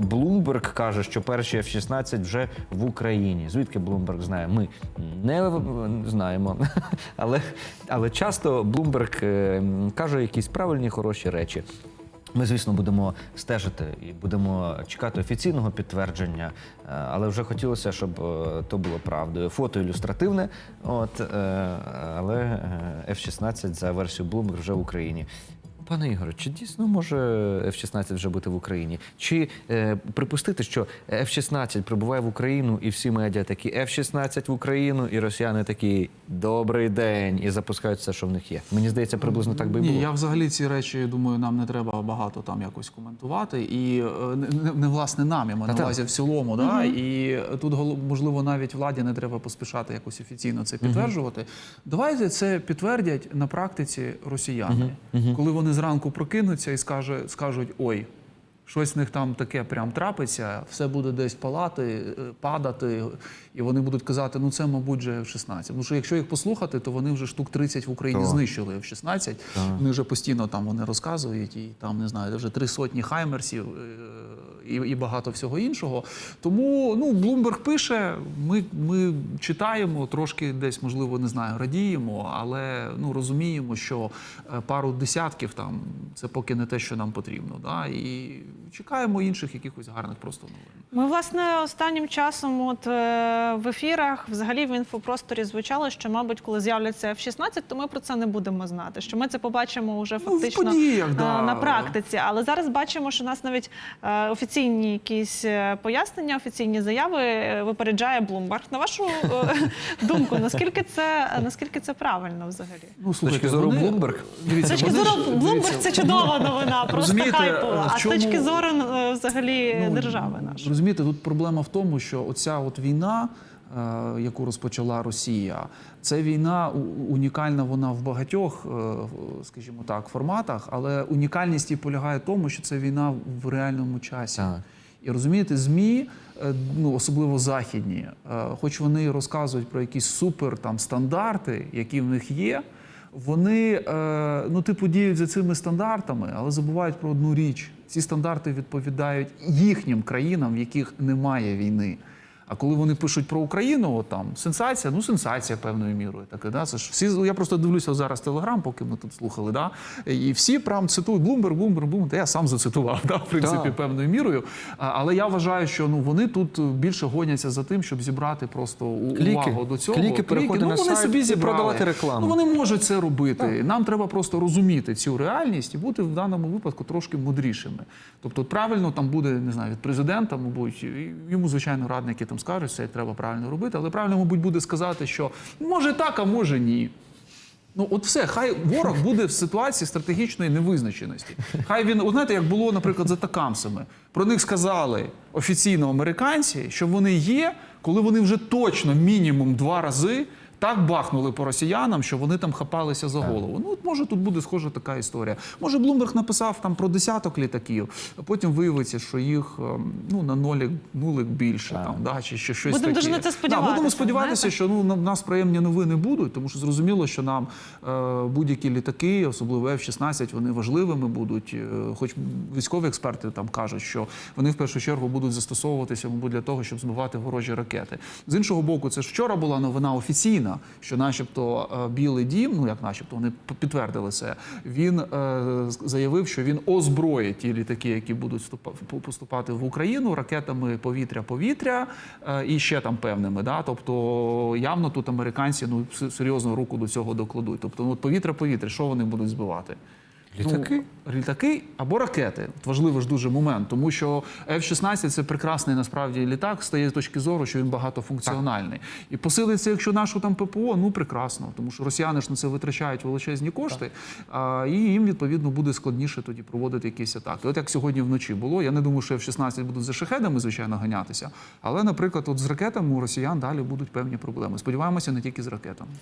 Блумберг каже, що перші F-16 вже в Україні. Звідки Блумберг знає? Ми не знаємо. Але, але часто Блумберг е, каже якісь правильні, хороші речі. Ми, звісно, будемо стежити і будемо чекати офіційного підтвердження, е, але вже хотілося, щоб е, то було правдою. Фото ілюстративне, от, але е, F-16 за версією Bloomberg вже в Україні. Пане Ігоре, чи дійсно може F-16 вже бути в Україні? Чи е, припустити, що F-16 прибуває в Україну, і всі медіа такі F-16 в Україну, і росіяни такі добрий день і запускають все, що в них є? Мені здається, приблизно так би і було. Ні, я взагалі ці речі думаю, нам не треба багато там якось коментувати. І е, не, не- не власне нам, я маю на увазі в цілому. Да? І тут можливо навіть владі не треба поспішати якось офіційно це підтверджувати. Давайте це підтвердять на практиці росіяни, коли вони зранку прокинуться і скаже, скажуть: ой. Щось в них там таке прям трапиться, все буде десь палати, е, падати, і вони будуть казати, ну це, мабуть, вже F-16. Тому що якщо їх послухати, то вони вже штук 30 в Україні Так. знищили F-16. Вони вже постійно там вони розказують, і там не знаю, вже три сотні хаймерсів е, і, і багато всього іншого. Тому ну Блумберг пише, ми, ми читаємо, трошки десь, можливо, не знаю, радіємо, але ну розуміємо, що е, пару десятків там це поки не те, що нам потрібно. Да? І чекаємо інших якихось гарних просто новин. Ми, власне, останнім часом, от е, в ефірах, взагалі в інфопросторі звучало, що, мабуть, коли з'являться F-16, то ми про це не будемо знати. Що ми це побачимо вже Ну, фактично подіях, е, да. на практиці. Але зараз бачимо, що нас навіть е, офіційні якісь е, пояснення, офіційні заяви е, випереджає Блумберг. На вашу е, думку, наскільки це наскільки це правильно взагалі? Ну, З точки зору вони-? Дивіться, З точки зору ж- Блумберг це чудова новина, просто хайпова. А з точки зору взагалі Ну, держави нашої. Розумієте, тут проблема в тому, що оця от війна, яку розпочала Росія, це війна унікальна вона в багатьох, е, скажімо так, форматах, але унікальність її полягає в тому, що це війна в реальному часі. Так. І розумієте, ЗМІ, е, ну особливо західні, е, хоч вони розказують про якісь супер там стандарти, які в них є. Вони е, ну, типу, діють за цими стандартами, але забувають про одну річ: ці стандарти відповідають їхнім країнам, в яких немає війни. А коли вони пишуть про Україну, от там сенсація, ну сенсація певною мірою. Таке, да? Це ж всі я просто дивлюся зараз телеграм, поки ми тут слухали. Да? І всі прям цитують Блумберг, Блумберг, Блумберг. Та я сам зацитував, да, в принципі, Так. певною мірою. А, Але я вважаю, що ну вони тут більше гоняться за тим, щоб зібрати просто Кліки. увагу до цього. Кліки, переходи ну, на вони сайт собі зібрали. продавати рекламу. Ну, вони можуть це робити. Нам треба просто розуміти цю реальність і бути в даному випадку трошки мудрішими. Тобто, правильно там буде не знаю від президента, мабуть, і йому звичайно радники там скажуть, це треба правильно робити, але правильно, мабуть, буде сказати, що може так, а може ні. Ну, от все, хай ворог буде в ситуації стратегічної невизначеності. Хай він, знаєте, як було, наприклад, за такамсами. Про них сказали офіційно американці, що вони є, коли вони вже точно мінімум два рази так бахнули по росіянам, що вони там хапалися за голову. Ну, от може тут буде схожа така історія. Може, Блумберг написав там про десяток літаків, а потім виявиться, що їх ем, ну на нолік нулик більше там, да, чи ще щось Будемо таке. дуже на це Да, будемо сподіватися, що ну на нас приємні новини будуть, тому що зрозуміло, що нам е, будь-які літаки, особливо F-16, вони важливими будуть. Е, хоч військові експерти там кажуть, що вони в першу чергу будуть застосовуватися, мабуть, для того, щоб збивати ворожі ракети. З іншого боку, це ж вчора була новина офіційна, що, начебто, е, Білий Дім, ну як начебто, вони підтвердили це. Він е, заявив, що він озброїть ті літаки, які будуть поступати в Україну ракетами повітря-повітря е, і ще там певними. Да? Тобто явно тут американці ну серйозну руку до цього докладуть. Тобто, ну повітря-повітря, що вони будуть збивати? Літаки? Ну, літаки або ракети. От важливий ж дуже момент, тому що F-16 це прекрасний насправді літак стає з точки зору, що він багатофункціональний. І посилиться, якщо нашу там ППО, ну прекрасно, тому що росіяни ж на це витрачають величезні кошти, а, і їм відповідно буде складніше тоді проводити якісь атаки. От як сьогодні вночі було. Я не думаю, що F-16 будуть за шахедами, звичайно, ганятися. Але, наприклад, от з ракетами у росіян далі будуть певні проблеми. Сподіваємося, не тільки з ракетами.